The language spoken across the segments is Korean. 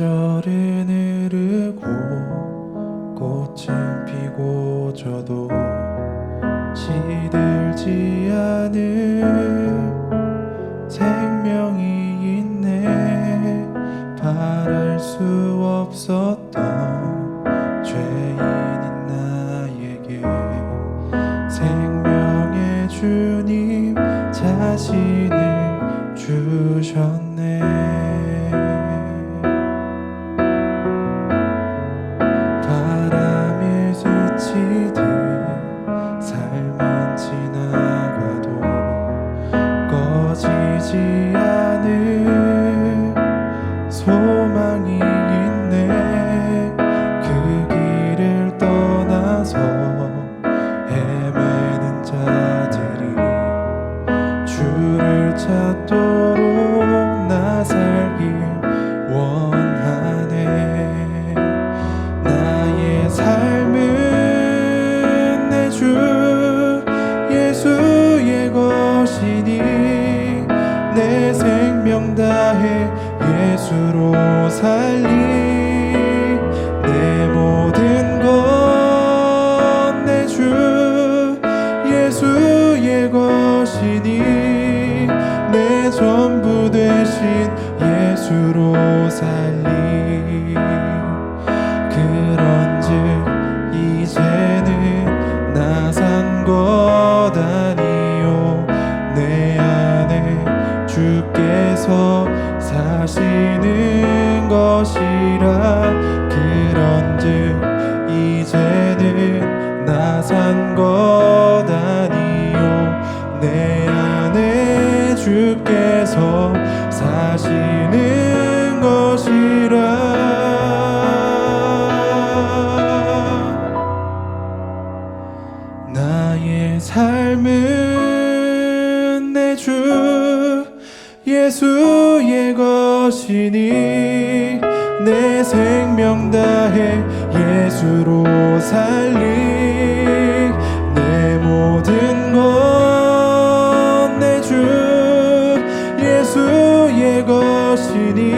계절은 흐르고 꽃은 피고 져도 시들지 않을 생명이 있네. 바랄 수 없었던 죄인인 나에게 생명의 주님 자신 꺼지 예수로 살리 내 모든 것내주 예수의 것이니 내 전부 되신 예수로 살리. 그런즉 이제는 나 산 것 아니요 내 안에 주께서 사시는 것이니 내 생명 다해 예수로 살리 내 모든 것내주 예수의 것이니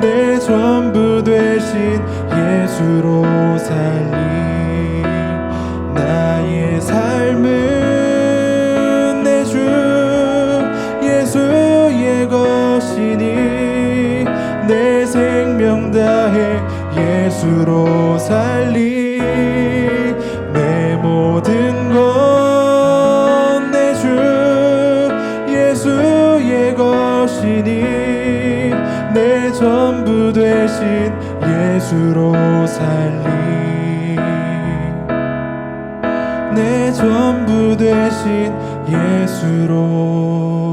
내 전부 되신 예수로 살리 예수로 살리 내 모든 것내주 예수의 것이니 내 전부 되신 예수로 살리 내 전부 되신 예수로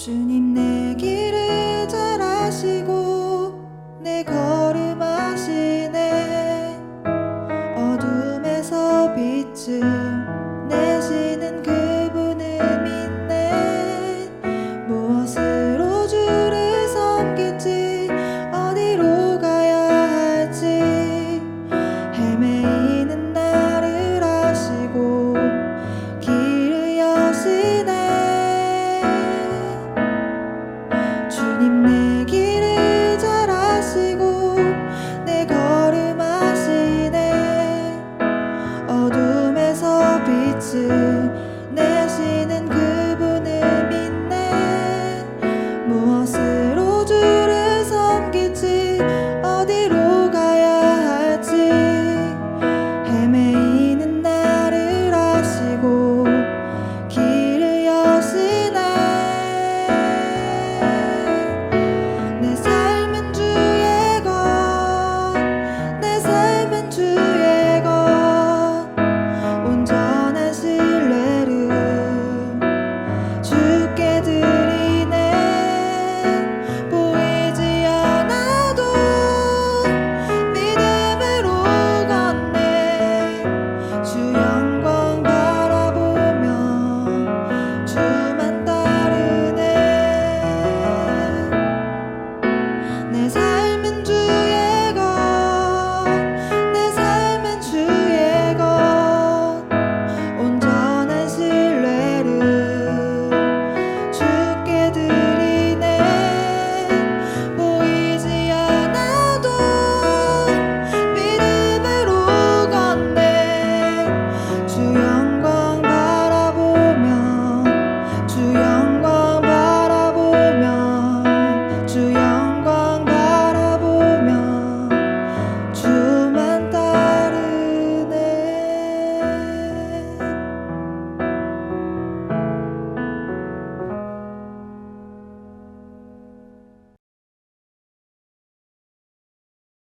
주님 내길